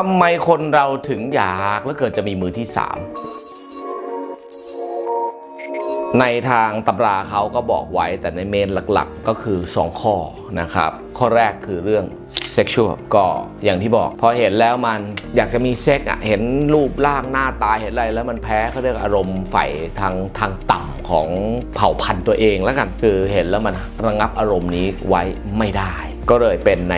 ทำไมคนเราถึงอยากแล้วเกิดจะมีมือที่สามในทางตำราเขาก็บอกไว้แต่ในเมนหลักๆก็คือ 2 ข้อนะครับ ข้อแรกคือเรื่อง sexual ก็อย่างที่บอก พอเห็นแล้วมันอยากจะมีเซ็กอะเห็นรูปร่างหน้าตาเห็นอะไรแล้วมันแพ้เขาเรียกอารมณ์ใฝ่ทางทางต่ำของเผ่าพันธุ์ตัวเองแล้วกัน คือเห็นแล้วมันระงับอารมณ์นี้ไว้ไม่ได้ ก็เลยเป็นใน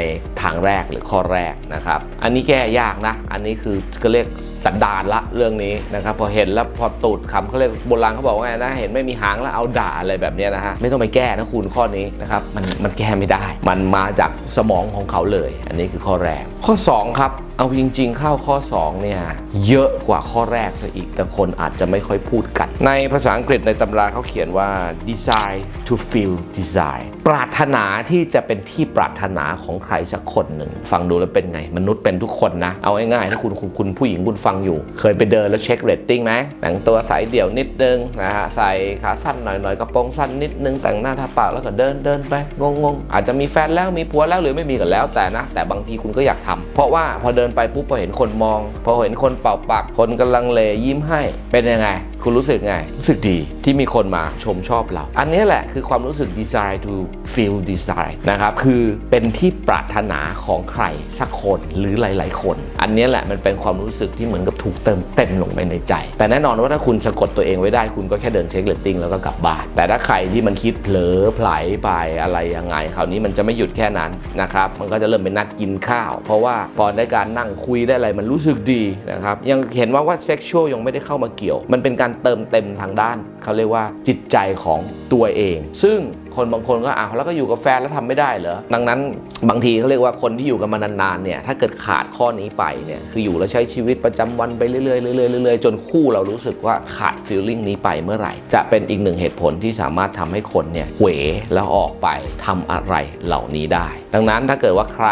างแรกหรือข้อแรกนะครับ อันนี้แก้ยากนะ อันนี้คือก็เรียกสันดานละเรื่องนี้นะครับ พอเห็นแล้วพอตูดคำเขาเรียกโบราณเขาบอกว่าไงนะ เห็นไม่มีหางแล้วเอาด่าอะไรแบบนี้นะฮะ ไม่ต้องไปแก้นะคุณข้อนี้นะครับ มันมันแก้ไม่ได้ มันมาจากสมองของเขาเลย อันนี้คือข้อแรก ข้อ 2 ครับ เอาจริง ๆ เข้าข้อ 2 เนี่ย เยอะกว่าข้อแรกซะอีก แต่คนอาจจะไม่ค่อยพูดกัน ในภาษาอังกฤษในตำราเขาเขียนว่า desire to feel desire ปรารถนาที่จะเป็นที่ปรารถนาของใครสักคนหนึ่งฟังดูแล้วเป็นไง มนุษย์เป็นทุกคนนะ เอาง่ายๆถ้าคุณคุณคุณผู้หญิงคุณฟังอยู่ เคยไปเดินแล้วเช็คเรตติ้งไหมแต่งตัวสายเดี่ยวนิดนึงนะฮะใส่ขาสั้นหน่อยๆกระโปรงสั้นนิดนึงแต่งหน้าทาปากแล้วก็เดินเดินไปงงๆอาจจะมีแฟนแล้วมีผัวแล้วหรือไม่มีก็แล้วแต่นะ แต่บางทีคุณก็อยากทำเพราะว่าพอเดินไปปุ๊บพอเห็นคนมอง พอเห็นคนเป่าปากคนกำลังเลยิ้มให้เป็นยังไง คุณรู้สึกไง รู้สึกดีที่มีคนมาชมชอบเรา อันนี้แหละคือความรู้สึก desire to feel desire นะครับคือเป็นที่ปรารถนาของใครสักคนหรือหลาย ๆ คน อันนี้แหละมันเป็นความรู้สึกที่เหมือนกับถูกเติมเต็มลงไปในใจ แต่แน่นอนว่าถ้าคุณสะกดตัวเองไว้ได้คุณก็แค่เดินเช็คเรตติ้งแล้วก็กลับบ้านแต่ถ้าใครที่มันคิดเผลอไผลไปอะไรยังไงคราวนี้มันจะไม่หยุดแค่นั้นนะครับมันก็จะเริ่มเป็นนัดกินข้าว เพราะว่าพอได้การนั่งคุยได้อะไรมันรู้สึกดีนะครับยังเห็นว่าว่าเซ็กชวลยังไม่ได้เข้ามาเกี่ยว มันเป็นการเติมเต็มทางด้านเขาเรียกว่าจิตใจของตัวเอง ซึ่งคนบางคนก็อ้าวแล้วก็อยู่กับแฟนแล้วทำไม่ได้เหรอดังนั้นบางทีเขาเรียกว่าคนที่อยู่กันมานานๆเนี่ยถ้าเกิดขาดข้อนี้ไปเนี่ยคืออยู่แล้วใช้ชีวิตประจำวันไปเรื่อยๆเรื่อยๆเรื่อยๆจนคู่เรารู้สึกว่าขาดฟีลลิ่งนี้ไปเมื่อไหร่ จะเป็นอีกหนึ่งเหตุผลที่สามารถทำให้คนเนี่ยเหวแล้วออกไปทำอะไรเหล่านี้ได้ ดังนั้นถ้าเกิดว่าใคร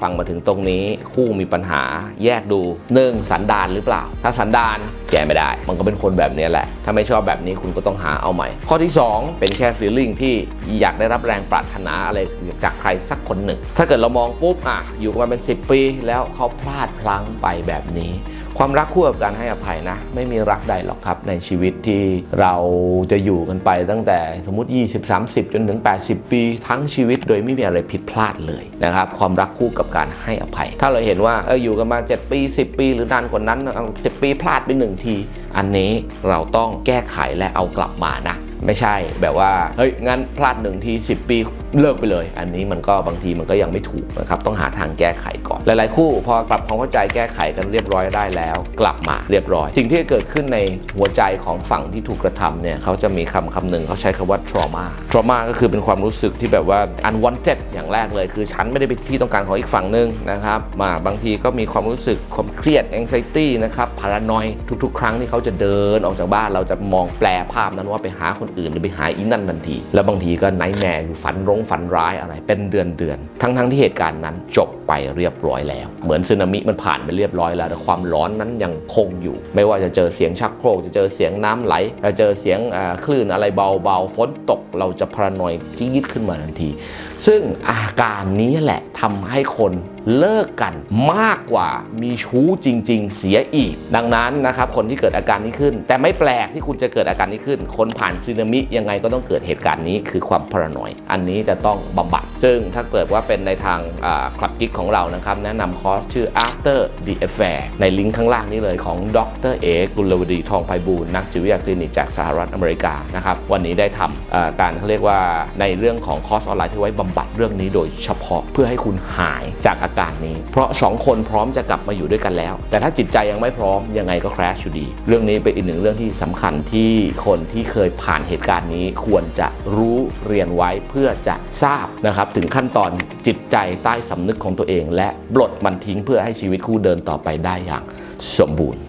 ฟังมาถึงตรงนี้คู่มีปัญหาแยกดูหนึ่งสันดานหรือเปล่า ถ้าสันดานแก้ไม่ได้ มันก็เป็นคนแบบนี้แหละ ถ้าไม่ชอบแบบนี้คุณก็ต้องหาเอาใหม่ ข้อที่ 2 เป็นแค่ฟีลลิ่งที่อยากได้รับแรงปรารถนาอะไรจากใครสักคนหนึ่ง ถ้าเกิดเรามองปุ๊บอะอยู่กันมาเป็น 10 ปี แล้วเขาพลาดพลั้งไปแบบนี้ ความรักคู่กับการให้อภัยนะ ไม่มีรักใดหรอกครับในชีวิตที่เราจะอยู่กันไปตั้งแต่สมมติ 20 30 จนถึง 80 ปี ทั้งชีวิตโดยไม่มีอะไรผิดพลาดเลยนะครับความรักคู่กับการให้อภัย ถ้าเราเห็นว่าเอออยู่กันมา 7 ปี 10 ปี หรือนานกว่านั้นเอา10ปีพลาดไปหนึ่งที อันนี้เราต้องแก้ไขและเอากลับมานะ ไม่ใช่แบบว่าเฮ้ยงั้นพลาดหนึ่งที10 ปีเลิกไปเลย อันนี้มันก็บางทีมันก็ยังไม่ถูกนะครับต้องหาทางแก้ไขก่อน หลายๆ คู่พอปรับความเข้าใจแก้ไขกันเรียบร้อยได้แล้ว กลับมาเรียบร้อย สิ่งที่เกิดขึ้นในหัวใจของฝั่งที่ถูกกระทำเนี่ยเขาจะมีคำคำหนึ่งเขาใช้คำว่า trauma trauma ก็คือเป็นความรู้สึกที่แบบว่า unwanted อย่างแรกเลย คือฉันไม่ได้เป็นที่ต้องการของอีกฝั่งหนึ่งนะครับมาบางทีก็มีความรู้สึกความเครียด anxiety นะครับ paranoid ทุก ๆ ครั้งที่เขาจะเดินออกจากบ้านเราจะมองแปลภาพนั้นว่าไปหาคนอื่น หรือไปหาอีนั่นทันที แล้วบางทีก็ไนท์แมร์ฝันร้งฝันร้ายอะไร เป็นเดือนเดือนๆทั้งๆที่เหตุการณ์นั้นจบไปเรียบร้อยแล้ว เหมือนสึนามิมันผ่านไปเรียบร้อยแล้ว แต่ความร้อนนั้นยังคงอยู่ ไม่ว่าจะเจอเสียงชักโครกจะเจอเสียงน้ำไหลจะเจอเสียงคลื่นอะไรเบาๆฝนตกเราจะพรานอยจี๊ดขึ้นมาทันที ซึ่งอาการนี้แหละทำให้คน เลิกกันมากกว่ามีชู้จริง ๆ เสียอีก ดังนั้นนะครับคนที่เกิดอาการนี้ขึ้น แต่ไม่แปลกที่คุณจะเกิดอาการนี้ขึ้น คนผ่านซึนามิยังไงก็ต้องเกิดเหตุการณ์นี้คือความพรานอย อันนี้จะต้องบำบัด ซึ่งถ้าเกิดว่าเป็นในทางคลับกิ๊กของเรานะครับแนะนำคอร์สชื่อ after the affair ในลิงก์ข้างล่างนี้เลยของดรเอกุลวดีทองไพบูลนักจิตวิทยาคลินิกจากสหรัฐอเมริกานะครับวันนี้ได้ทำการเขาเรียกว่าในเรื่องของคอร์สออนไลน์ที่ไว้บำบัดเรื่องนี้โดยเฉพาะเพื่อให้คุณหายจากอาการนี้ เพราะ 2 คนพร้อมจะกลับมาอยู่ด้วยกันแล้ว แต่ถ้าจิตใจยังไม่พร้อมยังไงก็แครชอยู่ดี เรื่องนี้เป็นอีกหนึ่งเรื่องที่สำคัญที่คนที่เคยผ่านเหตุการณ์นี้ ควรจะรู้เรียนไว้เพื่อจะทราบนะครับถึงขั้นตอนจิตใจใต้สำนึกของตัวเอง และปลดมันทิ้งเพื่อให้ชีวิตคู่เดินต่อไปได้อย่างสมบูรณ์